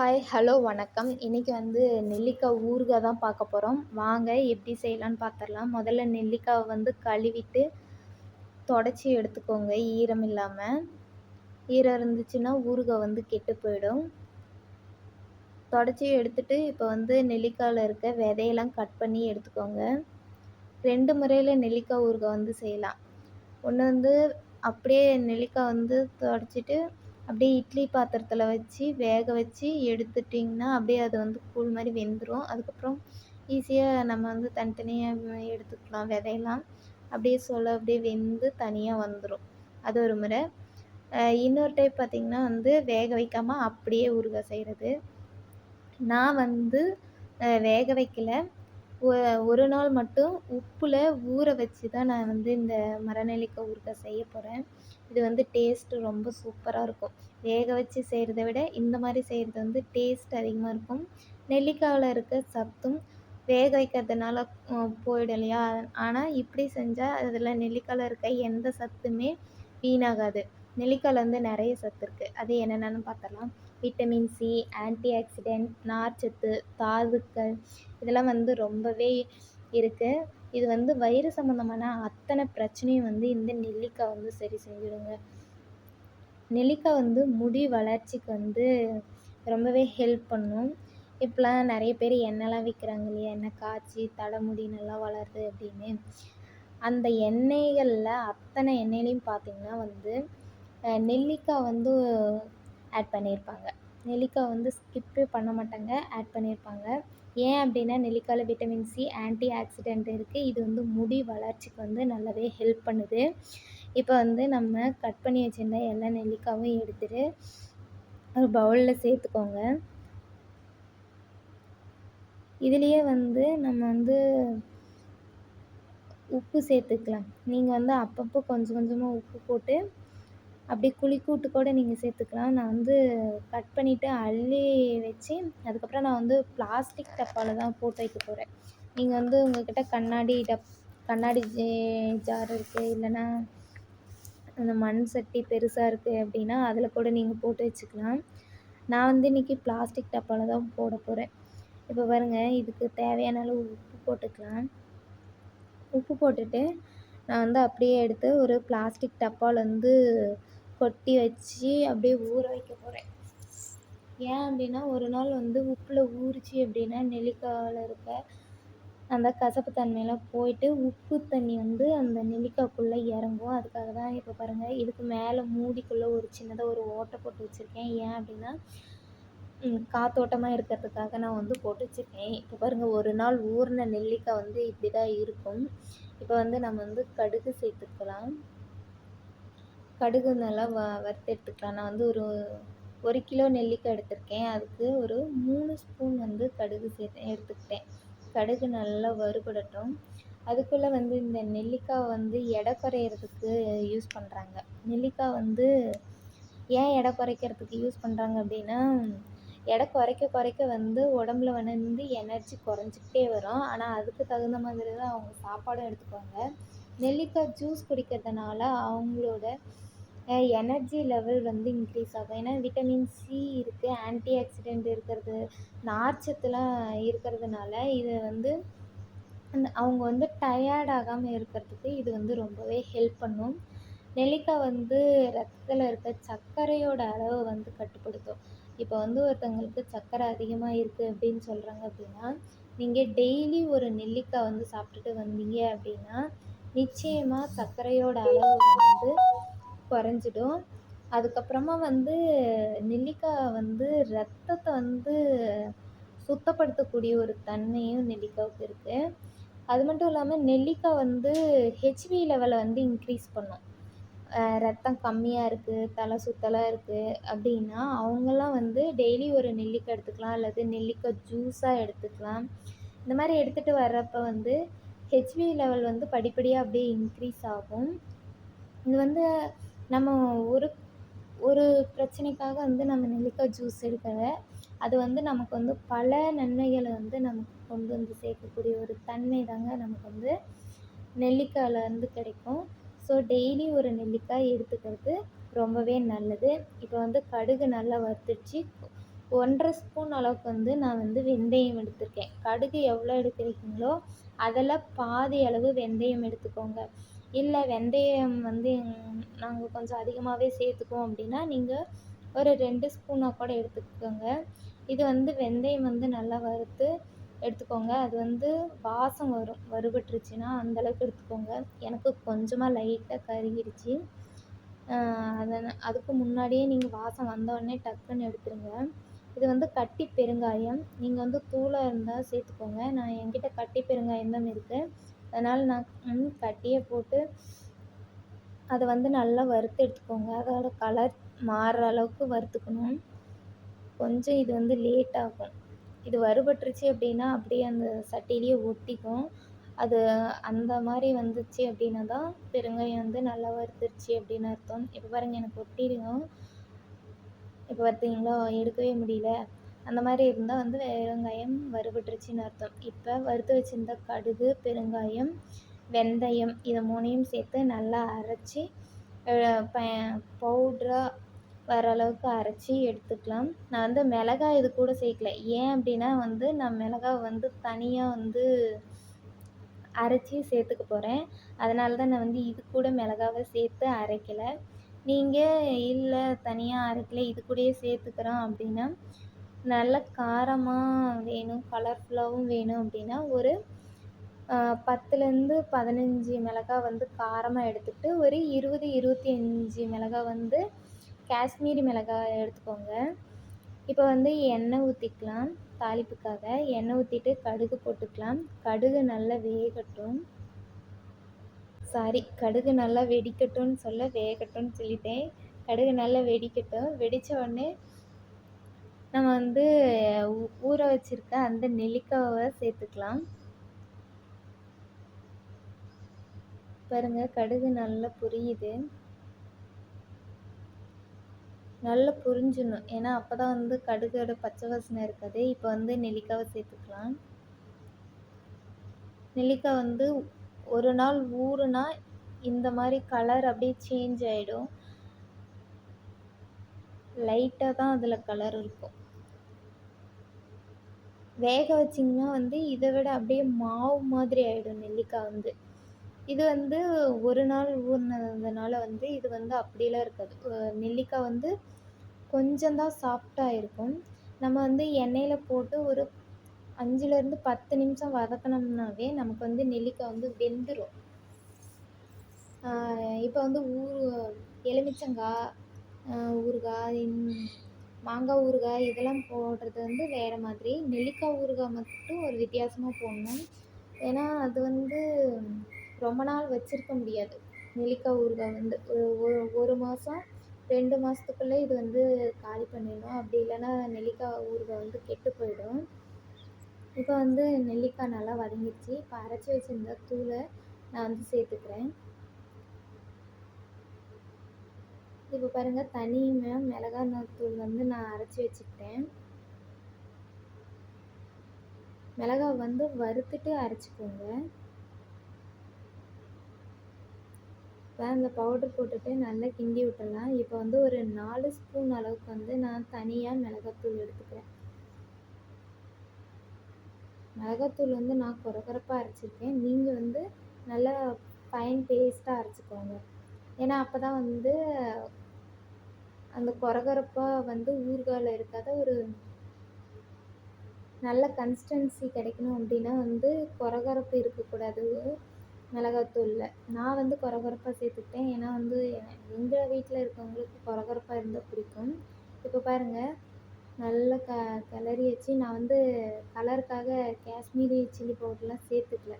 Hi hello வணக்கம். இன்றைக்கி வந்து நெல்லிக்காய் ஊறுகாய் தான் பார்க்க போகிறோம் வாங்க எப்படி செய்யலான்னு பார்த்துடலாம். முதல்ல நெல்லிக்காவை வந்து கழுவிட்டு தொடச்சி எடுத்துக்கோங்க ஈரம் இல்லாமல் ஈரம் இருந்துச்சுன்னா ஊறுகாய் வந்து கெட்டு போயிடும். தொடச்சி எடுத்துட்டு இப்போ வந்து நெல்லிக்காயில் இருக்க விதையெல்லாம் கட் பண்ணி எடுத்துக்கோங்க. ரெண்டு முறையில் நெல்லிக்காய் ஊறுகாய் வந்து செய்யலாம். ஒன்று வந்து அப்படியே நெல்லிக்காய் வந்து தொடச்சிட்டு அப்படியே இட்லி பாத்திரத்தில் வச்சு வேக வச்சு எடுத்துட்டிங்கன்னா அப்படியே அது வந்து கூழ் மாதிரி வெந்துடும் அதுக்கப்புறம் ஈஸியாக நம்ம வந்து தனித்தனியாக எடுத்துக்கலாம் விதையெல்லாம். அப்படியே சொல்ல அப்படியே வெந்து தனியாக வந்துடும் அது ஒரு முறை. இன்னொரு டைப் பார்த்திங்கன்னா வந்து வேக வைக்காமல் அப்படியே ஊறுகாய் செய்கிறது நான் வந்து வேக வைக்கல. ஒரு நாள் மட்டும் உப்பில் ஊற வச்சு தான் நான் வந்து இந்த மரநெல்லிக்காய் ஊறுகாய் செய்ய போகிறேன் இது வந்து டேஸ்ட்டு ரொம்ப சூப்பராக இருக்கும். வேக வச்சு செய்கிறத விட இந்த மாதிரி செய்கிறது வந்து டேஸ்ட் அதிகமாக இருக்கும். நெல்லிக்காயில் இருக்க சத்தும் வேக வைக்கிறதுனால போயிடும் இல்லையா? ஆனால் இப்படி செஞ்சால் அதில் நெல்லிக்காயில் இருக்க எந்த சத்துமே வீணாகாது. நெல்லிக்காயில் வந்து நிறைய சத்து இருக்குது அது என்னென்னு பார்த்தலாம் விட்டமின் சி ஆன்டி ஆக்சிடென்ட் நார்ச்சத்து தாதுக்கள் இதெல்லாம் வந்து ரொம்பவே இருக்குது இது வந்து வயிறு சம்மந்தமான அத்தனை பிரச்சனையும் வந்து இந்த நெல்லிக்காய் வந்து சரி செஞ்சுடுங்க. நெல்லிக்காய் வந்து முடி வளர்ச்சிக்கு வந்து ரொம்பவே ஹெல்ப் பண்ணும். இப்போலாம் நிறைய பேர் எண்ணெய்லாம் விற்கிறாங்க இல்லையா? எண்ணெய் காய்ச்சி தலைமுடி நல்லா வளருது அப்படின்னு. அந்த எண்ணெய்களில் அத்தனை எண்ணெய்லையும் பார்த்திங்கன்னா வந்து நெல்லிக்காய் வந்து ஆட் பண்ணியிருப்பாங்க. நெல்லிக்காய் வந்து ஸ்கிப்பே பண்ண மாட்டாங்க ஆட் பண்ணியிருப்பாங்க. ஏன் அப்படின்னா நெல்லிக்காயில் விட்டமின் சி ஆன்டி ஆக்சிடென்ட் இருக்குது இது வந்து முடி வளர்ச்சிக்கு வந்து நல்லாவே ஹெல்ப் பண்ணுது. இப்போ வந்து நம்ம கட் பண்ணி வச்சுருந்த எல்லா நெல்லிக்காயும் எடுத்துட்டு ஒரு பவுலில் சேர்த்துக்கோங்க. இதுலேயே வந்து நம்ம வந்து உப்பு சேர்த்துக்கலாம். நீங்கள் வந்து அப்பப்போ கொஞ்சம் கொஞ்சமாக உப்பு போட்டு அப்படியே குழிக்கூட்டு கூட நீங்கள் சேர்த்துக்கலாம். நான் வந்து கட் பண்ணிவிட்டு அள்ளி வச்சு அதுக்கப்புறம் நான் வந்து பிளாஸ்டிக் டப்பாவில் தான் போட்டு வைக்க போகிறேன் நீங்கள் வந்து உங்கள்கிட்ட கண்ணாடி டப் கண்ணாடி ஜார் இருக்குது இல்லைன்னா அந்த மண் சட்டி பெருசாக இருக்குது அப்படின்னா அதில் கூட நீங்கள் போட்டு வச்சுக்கலாம். நான் வந்து இன்றைக்கி பிளாஸ்டிக் டப்பாவில் தான் போட போகிறேன் இப்போ பாருங்கள் இதுக்கு தேவையான அளவு உப்பு போட்டுக்கலாம். உப்பு போட்டுட்டு நான் வந்து அப்படியே எடுத்து ஒரு பிளாஸ்டிக் டப்பாவில் வந்து கொட்டி வச்சு அப்படியே ஊற வைக்க போகிறேன் ஏன் அப்படின்னா ஒரு நாள் வந்து உப்பில் ஊறிச்சு அப்படின்னா நெல்லிக்காயில் இருக்க அந்த கசப்பு தன்மையெல்லாம் போயிட்டு உப்பு தண்ணி வந்து அந்த நெல்லிக்காய்க்குள்ளே இறங்கும். அதுக்காக தான் இப்போ பாருங்கள் இதுக்கு மேலே மூடிக்குள்ளே ஒரு சின்னதாக ஒரு ஓட்டை போட்டு வச்சுருக்கேன். ஏன் அப்படின்னா காத்தோட்டமாக இருக்கிறதுக்காக நான் வந்து போட்டு வச்சுருக்கேன். இப்போ பாருங்கள் ஒரு நாள் ஊறின நெல்லிக்காய் வந்து இப்படி தான் இருக்கும். இப்போ வந்து நம்ம வந்து கடுகு சேர்த்துக்கலாம். கடுகு நல்லா வ வறுத்து எடுத்துக்கலாம் நான் வந்து ஒரு ஒரு கிலோ நெல்லிக்காய் எடுத்திருக்கேன். அதுக்கு ஒரு மூணு ஸ்பூன் வந்து கடுகு சேர்த்து எடுத்துக்கிட்டேன். கடுகு நல்லா வறுபடட்டும். அதுக்குள்ளே வந்து இந்த நெல்லிக்காய் வந்து எடை குறையிறதுக்கு யூஸ் பண்ணுறாங்க நெல்லிக்காய் வந்து ஏன் எடை குறைக்கிறதுக்கு யூஸ் பண்ணுறாங்க அப்படின்னா எடை குறைக்க குறைக்க வந்து உடம்புல வந்து எனர்ஜி குறைஞ்சிக்கிட்டே வரும். ஆனால் அதுக்கு தகுந்த மாதிரி தான் அவங்க சாப்பாடும் எடுத்துக்குவாங்க. நெல்லிக்காய் ஜூஸ் குடிக்கிறதுனால அவங்களோட எனர்ஜி லெவல் வந்து இன்க்ரீஸ் ஆகும். ஏன்னா விட்டமின் சி இருக்குது ஆன்டி ஆக்சிடெண்ட் இருக்கிறது நார்ச்சத்துலாம் இருக்கிறதுனால இது வந்து அந்த அவங்க வந்து டயர்ட் ஆகாமல் இருக்கிறதுக்கு இது வந்து ரொம்பவே ஹெல்ப் பண்ணும். நெல்லிக்காய் வந்து ரத்தத்தில் இருக்க சர்க்கரையோட அளவை வந்து கட்டுப்படுத்தும். இப்போ வந்து ஒருத்தவங்களுக்கு சர்க்கரை அதிகமாக இருக்குது அப்படின்னு சொல்கிறாங்க அப்படின்னா நீங்கள் டெய்லி ஒரு நெல்லிக்காய் வந்து சாப்பிட்டுட்டு வந்தீங்க அப்படின்னா நிச்சயமாக சர்க்கரையோட அளவு வந்து குறைஞ்சிடும். அதுக்கப்புறமா வந்து நெல்லிக்காய் வந்து ரத்தத்தை வந்து சுத்தப்படுத்தக்கூடிய ஒரு தன்மையும் நெல்லிக்காவுக்கு இருக்குது அது மட்டும் இல்லாமல் நெல்லிக்காய் வந்து ஹெச்பி லெவலை வந்து இன்க்ரீஸ் பண்ணும். ரத்தம் கம்மியாக இருக்குது தலை சுத்தலாக இருக்குது அப்படின்னா அவங்கெல்லாம் வந்து டெய்லி ஒரு நெல்லிக்காய் எடுத்துக்கலாம் அல்லது நெல்லிக்காய் ஜூஸாக எடுத்துக்கலாம். இந்த மாதிரி எடுத்துகிட்டு வர்றப்போ வந்து ஹெச்பி லெவல் வந்து படிப்படியாக அப்படியே இன்க்ரீஸ் ஆகும். இது வந்து நம்ம ஒரு ஒரு பிரச்சனைக்காக வந்து நம்ம நெல்லிக்காய் ஜூஸ் எடுக்கலை. அது வந்து நமக்கு வந்து பல நன்மைகளை வந்து நமக்கு கொண்டு வந்து சேர்க்கக்கூடிய ஒரு தன்மை தாங்க நமக்கு வந்து நெல்லிக்காயிலேருந்து கிடைக்கும். ஸோ டெய்லி ஒரு நெல்லிக்காய் எடுத்துக்கிறது ரொம்பவே நல்லது. இப்போ வந்து கடுகு நல்லா வறுத்துடுச்சு. ஒன்றரை ஸ்பூன் அளவுக்கு வந்து நான் வந்து வெந்தயம் எடுத்திருக்கேன். கடுகு எவ்வளோ எடுக்கிறீங்களோ அதில் பாதி அளவு வெந்தயம் எடுத்துக்கோங்க. இல்லை வெந்தயம் வந்து நாங்கள் கொஞ்சம் அதிகமாகவே சேர்த்துக்குவோம் அப்படின்னா நீங்கள் ஒரு ரெண்டு ஸ்பூனாக கூட எடுத்துக்கோங்க. இது வந்து வெந்தயம் வந்து நல்லா வறுத்து எடுத்துக்கோங்க. அது வந்து வாசம் வரும் வறுபட்டுருச்சுன்னா அந்தளவுக்கு எடுத்துக்கோங்க. எனக்கு கொஞ்சமாக லைட்டாக கருகிடுச்சு அதை அதுக்கு முன்னாடியே நீங்கள் வாசம் வந்தோடனே டக்குன்னு எடுத்துருங்க. இது வந்து கட்டி பெருங்காயம். நீங்கள் வந்து தூளாக இருந்தால் சேர்த்துக்கோங்க. நான் என்கிட்ட கட்டி பெருங்காயம் தான் இருக்குது அதனால் நான் கட்டியை கட்டியே போட்டு அதை வந்து நல்லா வறுத்து எடுத்துக்கோங்க. அதோட கலர் மாறுற அளவுக்கு வறுத்துக்கணும். கொஞ்சம் இது வந்து லேட் ஆகும். இது வறுபட்டுருச்சு அப்படின்னா அப்படியே அந்த சட்டியிலேயே ஒட்டிக்கும். அது அந்த மாதிரி வந்துச்சு அப்படின்னா தான் பெருங்காயம் வந்து நல்லா வறுத்துருச்சு அப்படின்னு அர்த்தம். இப்போ பாருங்கள் எனக்கு ஒட்டிடும் இப்போ பார்த்தீங்களா எடுக்கவே முடியல. அந்த மாதிரி இருந்தால் வந்து பெருங்காயம் வறுபட்டுருச்சின்னு அர்த்தம். இப்போ வறுத்து வச்சுருந்த கடுகு பெருங்காயம் வெந்தயம் இதை மூணையும் சேர்த்து நல்லா அரைச்சி ப பவுட்ராக வர அளவுக்கு அரைச்சி எடுத்துக்கலாம். நான் வந்து மிளகாய் இது கூட சேர்க்கல. ஏன் அப்படின்னா வந்து நான் மிளகாய் வந்து தனியாக வந்து அரைச்சி சேர்த்துக்க போகிறேன் அதனால தான் நான் வந்து இது கூட மிளகாவை சேர்த்து அரைக்கலை. நீங்கள் இல்லை தனியாக அரைக்கல இது கூடயே சேர்த்துக்கிறோம் அப்படின்னா நல்ல காரமாக வேணும் கலர்ஃபுல்லாகவும் வேணும் அப்படின்னா ஒரு பத்துலேருந்து பதினஞ்சு மிளகா வந்து காரமாக எடுத்துக்கிட்டு ஒரு இருபது இருபத்தி அஞ்சு மிளகா வந்து காஷ்மீரி மிளகாய் எடுத்துக்கோங்க. இப்போ வந்து எண்ணெய் ஊற்றிக்கலாம் தாளிப்புக்காக. எண்ணெய் ஊற்றிட்டு கடுகு போட்டுக்கலாம். கடுகு நல்லா வேகட்டும். சாரி கடுகு நல்லா வெடிக்கட்டும்னு சொல்ல வேகட்டும்னு சொல்லிட்டேன். கடுகு நல்லா வெடிக்கட்டும். வெடித்த உடனே நம்ம வந்து ஊற வச்சுருக்க அந்த நெல்லிக்காவை சேர்த்துக்கலாம். பாருங்கள் கடுகு நல்லா புரியுது. நல்லா புரிஞ்சிடணும். ஏன்னா அப்போ தான் வந்து கடுகோட பச்சை வாசனை இருக்காது. இப்போ வந்து நெல்லிக்காவை சேர்த்துக்கலாம். நெல்லிக்காய் வந்து ஒரு நாள் ஊறுனா இந்த மாதிரி கலர் அப்படியே சேஞ்ச் ஆகிடும் லைட்டாக தான் அதில் கலர் இருக்கும். வேக வச்சிங்கன்னா வந்து இதை விட அப்படியே மாவு மாதிரி ஆகிடும் நெல்லிக்காய் வந்து. இது வந்து ஒரு நாள் ஊறினதுனால வந்து இது வந்து அப்படிலாம் இருக்காது. நெல்லிக்காய் வந்து கொஞ்சம் தான் சாஃப்டாக இருக்கும். நம்ம வந்து எண்ணெயில் போட்டு ஒரு அஞ்சுலேருந்து பத்து நிமிஷம் வதக்கினோம்னாவே நமக்கு வந்து நெல்லிக்காய் வந்து வெந்துடும் இப்போ வந்து ஊர் எலுமிச்சங்காய் ஊறுகாய் மாங்காய் ஊறுகாய் இதெல்லாம் போடுறது வந்து வேறு மாதிரி. நெல்லிக்காய் ஊறுகாய் மட்டும் ஒரு வித்தியாசமாக போடணும். ஏன்னா அது வந்து ரொம்ப நாள் வச்சுருக்க முடியாது. நெல்லிக்காய் ஊறுகாய் வந்து ஒரு ஒரு மாதம் ரெண்டு மாதத்துக்குள்ளே இது வந்து காலி பண்ணிடணும் அப்படி இல்லைன்னா நெல்லிக்காய் ஊறுகாய் வந்து கெட்டு போயிடும். இப்போ வந்து நெல்லிக்காய் நல்லா வதங்கிடுச்சு. இப்போ அரைச்சி வச்சுருந்த தூளை நான் வந்து சேர்த்துக்கிறேன். இப்போ பாருங்கள் தனியுமே மிளகாய் தூள் வந்து நான் அரைச்சி வச்சுக்கிட்டேன். மிளகாய் வந்து வறுத்துட்டு அரைச்சிக்கோங்க. இப்போ அந்த பவுடர் போட்டுட்டு நல்லா கிண்டி விட்டுடலாம். இப்போ வந்து ஒரு நாலு ஸ்பூன் அளவுக்கு வந்து நான் தனியாக மிளகாத்தூள் எடுத்துக்கிறேன். மிளகாத்தூள் வந்து நான் குறகுறப்பாக அரைச்சிருக்கேன். நீங்கள் வந்து நல்லா ஃபைன் பேஸ்ட்டாக அரைச்சிக்கோங்க. ஏன்னா அப்போ தான் வந்து அந்த கொரகொரப்பாக வந்து ஊறுகாயில் இருக்காத ஒரு நல்ல கன்சிஸ்டன்சி கிடைக்கணும் அப்படின்னா வந்து குறகுறப்பு இருக்கக்கூடாது மிளகாத்தூளில். நான் வந்து கொரகொரப்பாக சேர்த்துக்கிட்டேன். ஏன்னா வந்து எங்கள் வீட்டில் இருக்கவங்களுக்கு கொரகொரப்பாக இருந்தால் பிடிக்கும். இப்போ பாருங்கள் நல்லா க கிளறி வச்சு நான் வந்து கலருக்காக காஷ்மீரி சில்லி பவுடர்லாம் சேர்த்துக்கல.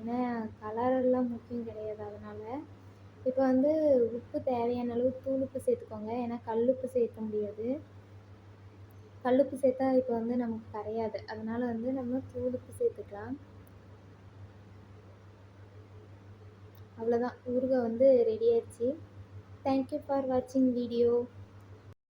ஏன்னா கலரெல்லாம் முக்கியம் கிடையாது அதனால். இப்போ வந்து உப்பு தேவையான அளவு தூள் உப்பு சேர்த்துக்கோங்க. ஏன்னா கல்லுப்பு சேர்க்க முடியாது. கல்லுப்பு சேர்த்தா இப்போ வந்து நமக்கு கரையாது. அதனால் வந்து நம்ம தூள் உப்பு சேர்த்துக்கலாம். அவ்வளோதான் ஊறுகாய் வந்து ரெடி ஆயிடுச்சு. தேங்க்யூ ஃபார் வாட்சிங் வீடியோ